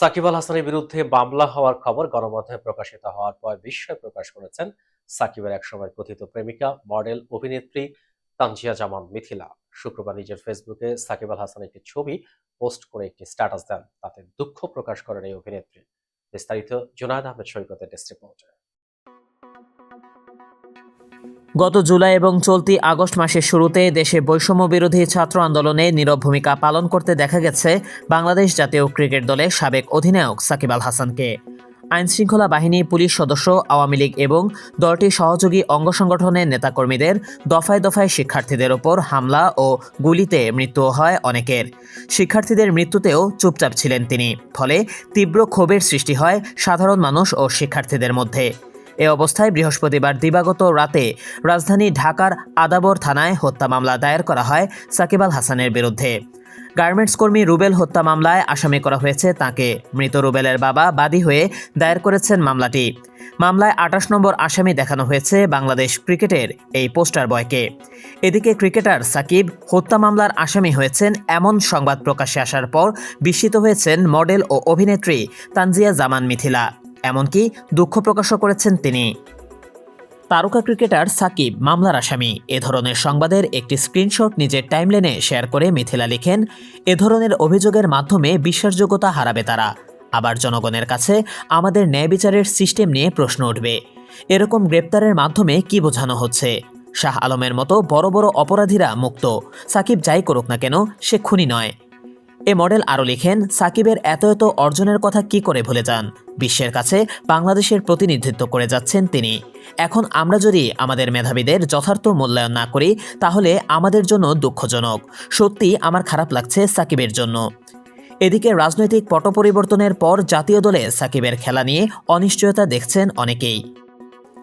সাকিব আল হাসানের বিরুদ্ধে মামলা হওয়ার খবর গণমাধ্যমে প্রকাশিত হওয়ার পর বিস্ময় প্রকাশ করেছেন সাকিবের একসময় কথিত প্রেমিকা, মডেল, অভিনেত্রী তানজিয়া জামান মিথিলা। শুক্রবার নিজের ফেসবুকে সাকিব আল হাসান একটি ছবি পোস্ট করে একটি স্ট্যাটাস দেন। তাতে দুঃখ প্রকাশ করেন এই অভিনেত্রী। বিস্তারিত জুনায়দ আহমেদ সৈকতের টেস্ট রিপোর্টে। গত জুলাই এবং চলতি আগস্ট মাসের শুরুতে দেশে বৈষম্য বিরোধী ছাত্র আন্দোলনে নীরব ভূমিকা পালন করতে দেখা গেছে বাংলাদেশ জাতীয় ক্রিকেট দলের সাবেক অধিনায়ক সাকিব আল হাসানকে। আইনশৃঙ্খলা বাহিনী, পুলিশ সদস্য, আওয়ামী লীগ এবং দলটির সহযোগী অঙ্গ সংগঠনের নেতাকর্মীদের দফায় দফায় শিক্ষার্থীদের ওপর হামলা ও গুলিতে মৃত্যু হয় অনেকের। শিক্ষার্থীদের মৃত্যুতেও চুপচাপ ছিলেন তিনি, ফলে তীব্র ক্ষোভের সৃষ্টি হয় সাধারণ মানুষ ও শিক্ষার্থীদের মধ্যে। এ অবস্থায় বৃহস্পতিবার দিবাগত রাতে রাজধানী ঢাকার আদাবর থানায় হত্যা মামলা দায়ের করা হয় সাকিব আল হাসানের বিরুদ্ধে। গার্মেন্টস কর্মী রুবেল হত্যা মামলায় আসামি করা হয়েছে তাকে। মৃত রুবেলের বাবা বাদী হয়ে দায়ের করেছেন মামলাটি। মামলায় আঠাশ নম্বর আসামি দেখানো হয়েছে বাংলাদেশ ক্রিকেটের এই পোস্টার বয়কে। এদিকে ক্রিকেটার সাকিব হত্যা মামলার আসামি হয়েছেন এমন সংবাদ প্রকাশে আসার পর বিস্মিত হয়েছেন মডেল ও অভিনেত্রী তানজিয়া জামান মিথিলা। এমনকি দুঃখ প্রকাশও করেছেন তিনি। তারকা ক্রিকেটার সাকিব, মামলার আসামি। এ ধরনের সংবাদের একটি স্ক্রিনশট নিজের টাইমলাইনে শেয়ার করে মিথিলা লিখেন, এ ধরনের অভিযোগের মাধ্যমে বিশ্বাসযোগ্যতা হারাবে তারা। আবার জনগণের কাছে আমাদের ন্যায় বিচারের সিস্টেম নিয়ে প্রশ্ন উঠবে। এরকম গ্রেপ্তারের মাধ্যমে কি বোঝানো হচ্ছে? শাহ আলমের মতো বড় বড় অপরাধীরা মুক্ত। সাকিব যাই করুক না কেন, সে খুনি নয়। এ মডেল আরও লিখেন, সাকিবের এত এত অর্জনের কথা কি করে ভুলে যান? বিশ্বের কাছে বাংলাদেশের প্রতিনিধিত্ব করে যাচ্ছেন তিনি। এখন আমরা যদি আমাদের মেধাবীদের যথার্থ মূল্যায়ন না করি, তাহলে আমাদের জন্য দুঃখজনক। সত্যি আমার খারাপ লাগছে সাকিবের জন্য। এদিকে রাজনৈতিক পট পরিবর্তনের পর জাতীয় দলে সাকিবের খেলা নিয়ে অনিশ্চয়তা দেখছেন অনেকেই।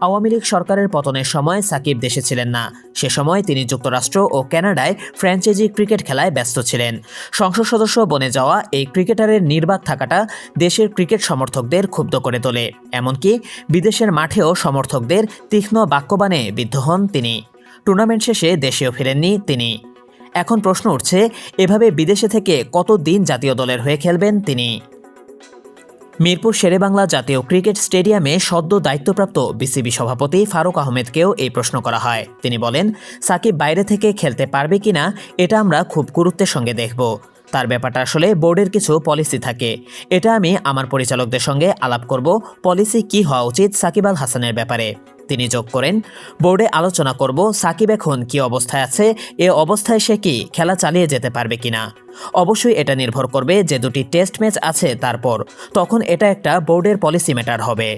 আওয়ামী লীগ সরকারের পতনের সময় সাকিব দেশে ছিলেন না। সে সময় তিনি যুক্তরাষ্ট্র ও কানাডায় ফ্র্যাঞ্চাইজি ক্রিকেট খেলায় ব্যস্ত ছিলেন। সংসদ সদস্য বনে যাওয়া এই ক্রিকেটারের নির্বাক থাকাটা দেশের ক্রিকেট সমর্থকদের ক্ষুব্ধ করে তোলে। এমনকি বিদেশের মাঠেও সমর্থকদের তীক্ষ্ণ বাক্যবাণে বিদ্ধ হন তিনি। টুর্নামেন্ট শেষে দেশেও ফিরেননি তিনি। এখন প্রশ্ন উঠছে, এভাবে বিদেশে থেকে কত দিন জাতীয় দলের হয়ে খেলবেন তিনি? মিরপুর শেরেবাংলা জাতীয় ক্রিকেট স্টেডিয়ামে সদ্য দায়িত্বপ্রাপ্ত বিসিবি সভাপতি ফারুক আহমেদকেও এই প্রশ্ন করা হয়। তিনি বলেন, সাকিব বাইরে থেকে খেলতে পারবে কিনা, এটা আমরা খুব গুরুত্বের সঙ্গে দেখব। তার ব্যাপারটা আসলে বোর্ডের কিছু পলিসি থাকে। এটা আমি আমার পরিচালকদের সঙ্গে আলাপ করব, পলিসি কি হওয়া উচিত সাকিব আল হাসানের ব্যাপারে। তিনি যোগ করেন। বোর্ডে আলোচনা করব সাকিব এখন কি অবস্থায় আছে, এ অবস্থায় সে কি খেলা চালিয়ে যেতে পারবে কিনা। অবশ্যই এটা নির্ভর করবে যে দুটি টেস্ট ম্যাচ আছে তারপর, তখন এটা একটা বোর্ডের পলিসি ম্যাটার হবে।